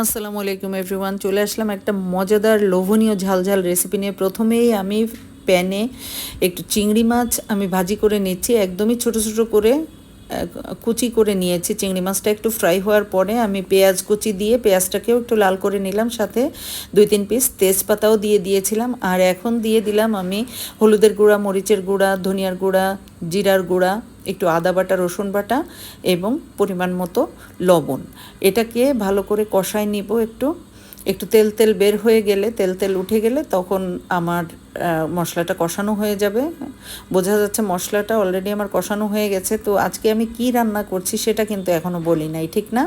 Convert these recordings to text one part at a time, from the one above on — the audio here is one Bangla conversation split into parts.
আসসালামু আলাইকুম এভরিওয়ান চলে আসলাম একটা মজাদার, লোভনীয় ঝালঝাল রেসিপি নিয়ে। প্রথমেই আমি প্যানে একটু চিংড়ি মাছ আমি ভাজি করে নিচ্ছি। একদমই ছোট ছোট করে কুচি করে নিয়েছি। চিংড়ি মাছটা একটু ফ্রাই হওয়ার পরে আমি পেঁয়াজ কুচি দিয়ে পেঁয়াজটাকেও একটু লাল করে নিলাম। সাথে দুই, তিন পিস তেজপাতাও দিয়ে দিয়েছিলাম। আর এখন দিয়ে দিলাম আমি হলুদের গুঁড়া, মরিচের গুঁড়া, ধনিয়ার গুঁড়া, জিরার গুঁড়া। একটু আদা বাটা, রসুন বাটা এবং পরিমাণ মতো লবণ। এটাকে ভালো করে কষায় নিব একটু। একটু তেল তেল বের হয়ে গেলে, তেল তেল উঠে গেলে তখন আমার মশলাটা কষানো হয়ে যাবে। বোঝা যাচ্ছে মশলাটা অলরেডি আমার কষানো হয়ে গেছে। তো আজকে আমি কি রান্না করছি সেটা কিন্তু এখনও বলি নাই, ঠিক না?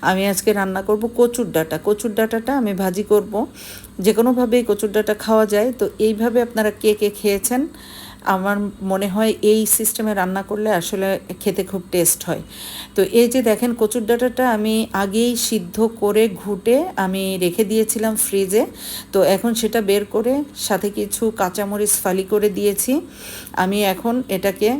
আমি আজকে রান্না করব কচুর ডাঁটা। কচুর ডাঁটাটা আমি ভাজি করব। যে কোনোভাবেই কচুর ডাঁটা খাওয়া যায়। তো এইভাবে আপনারা কে কে খেয়েছেন? আমার মনে হয় এই সিস্টেমে রান্না করলে আসলে খেতে খুব টেস্ট হয়। তো এই যে দেখেন কচুর ডাঁটাটা আমি আগেই সিদ্ধ করে ঘুটে আমি রেখে দিয়েছিলাম ফ্রিজে তো এখন সেটা বের করে সাথে কিছু কাঁচামরিচ ফালি করে দিয়েছি। আমি এখন এটাকে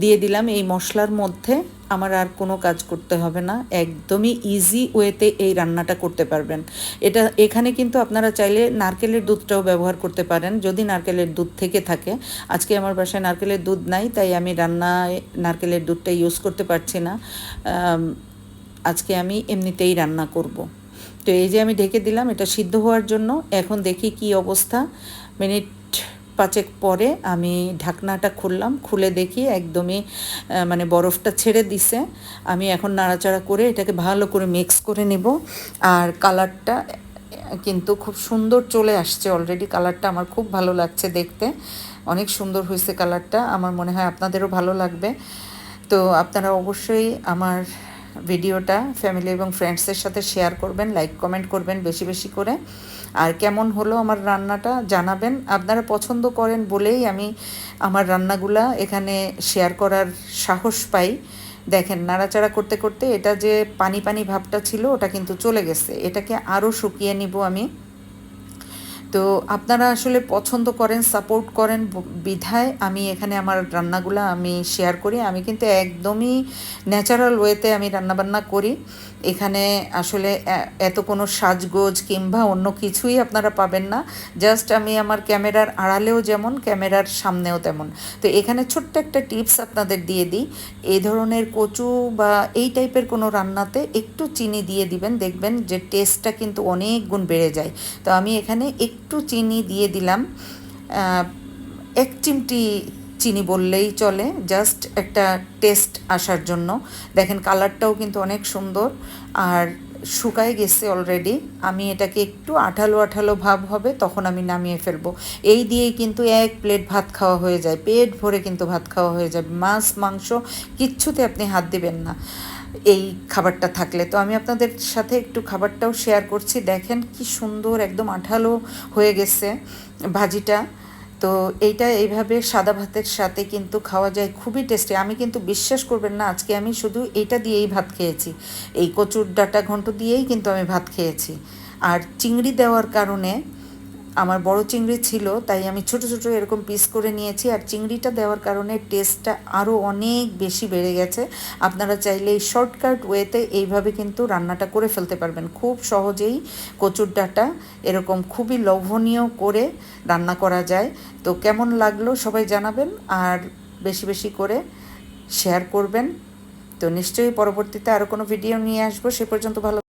দিয়ে দিলাম এই মশলার মধ্যে। আমার আর কোনো কাজ করতে হবে না। একদমই ইজি ওয়েতে এই রান্নাটা করতে পারবেন। এটা, এখানে কিন্তু আপনারা চাইলে নারকেলের দুধটাও ব্যবহার করতে পারেন, যদি নারকেলের দুধ থেকে থাকে। আজকে আমার বাসায় নারকেলের দুধ নাই, তাই আমি রান্নায় নারকেলের দুধটা ইউজ করতে পারছি না। আজকে আমি এমনিতেই রান্না করব। তো এই যে আমি ঢেকে দিলাম, এটা সিদ্ধ হওয়ার জন্য। এখন দেখি কি অবস্থা। মিনিট পাঁচেক পরে আমি ঢাকনাটা খুললাম, খুলে দেখি একদমই মানে বরফটা ছেড়ে দিছে। আমি এখন নাড়াচাড়া করে এটাকে ভালো করে মিক্স করে নেব। আর কালারটা কিন্তু খুব সুন্দর চলে আসছে অলরেডি। কালারটা আমার খুব ভালো লাগছে দেখতে। অনেক সুন্দর হয়েছে কালারটা। আমার মনে হয় আপনাদেরও ভালো লাগবে। তো আপনারা অবশ্যই আমার ভিডিওটা ফ্যামিলি এবং ফ্রেন্ডসদের সাথে শেয়ার করবেন লাইক কমেন্ট করবেন বেশি বেশি করে। আর কেমন হলো আমার রান্নাটা জানাবেন। আপনারা পছন্দ করেন বলেই আমি আমার রান্নাগুলা এখানে শেয়ার করার সাহস পাই। দেখেন, নাড়াচাড়া করতে করতে এটা যে পানি পানি ভাবটা ছিল, ওটা কিন্তু চলে গেছে। এটাকে আরও শুকিয়ে নিব আমি। তো আপনারা আসলে পছন্দ করেন সাপোর্ট করেন বিধায় আমি এখানে আমার রান্নাগুলো আমি শেয়ার করি। আমি কিন্তু একদমই ন্যাচারাল ওয়েতে আমি রান্নাবান্না করি। এখানে আসলে এত কোনো সাজগোজ কিংবা অন্য কিছুই আপনারা পাবেন না। জাস্ট আমি আমার ক্যামেরার আড়ালেও যেমন, ক্যামেরার সামনেও তেমন। তো এখানে ছোট্ট একটা টিপস আপনাদের দিয়ে দিই। এই ধরনের কচু বা এই টাইপের কোনো রান্নাতে একটু চিনি দিয়ে দিবেন। দেখবেন যে টেস্টটা কিন্তু অনেক গুণ বেড়ে যায়। তো আমি এখানে একটু চিনি দিয়ে দিলাম। এক চিমটি চিনি বললেই চলে। জাস্ট একটা টেস্ট আসার জন্য। দেখেন কালারটাও কিন্তু অনেক সুন্দর। আর শুকায় গেছে অলরেডি আমি এটাকে একটু আঠালো আঠালো ভাব হবে, তখন আমি নামিয়ে ফেলব। এই দিয়েই কিন্তু এক প্লেট ভাত খাওয়া হয়ে যায়। পেট ভরে কিন্তু ভাত খাওয়া হয়ে যাবে। মাছ, মাংস কিচ্ছুতে আপনি হাত দিবেন না এই খাবারটা থাকলে। তো আমি আপনাদের সাথে একটু খাবারটাও শেয়ার করছি। দেখেন কি সুন্দর একদম আঠালো হয়ে গেছে ভাজিটা। তো এইটা এইভাবে সাদা ভাতের সাথে কিন্তু খাওয়া যায়, খুবই টেস্টি আমি কিন্তু বিশ্বাস করবেন না, আজকে আমি শুধু এইটা দিয়েই ভাত খেয়েছি। এই কচুর ডাটা ঘন্ট দিয়েই কিন্তু আমি ভাত খেয়েছি। আর চিংড়ি দেওয়ার কারণে আমার বড় চিংড়ি ছিল, তাই আমি ছোট ছোট এরকম পিস করে নিয়েছি। আর চিংড়িটা দেওয়ার কারণে টেস্টটা আরও অনেক বেশি বেড়ে গেছে। আপনারা চাইলে এই শর্টকাট ওয়েতে এইভাবে কিন্তু রান্নাটা করে ফেলতে পারবেন। খুব সহজেই কচুর ডাটা এরকম খুবই লোভনীয় করে রান্না করা যায়। তো কেমন লাগল সবাই জানাবেন আর বেশি বেশি করে শেয়ার করবেন। তো নিশ্চয়ই পরবর্তীতে আরও কোনো ভিডিও নিয়ে আসব। সে পর্যন্ত ভালো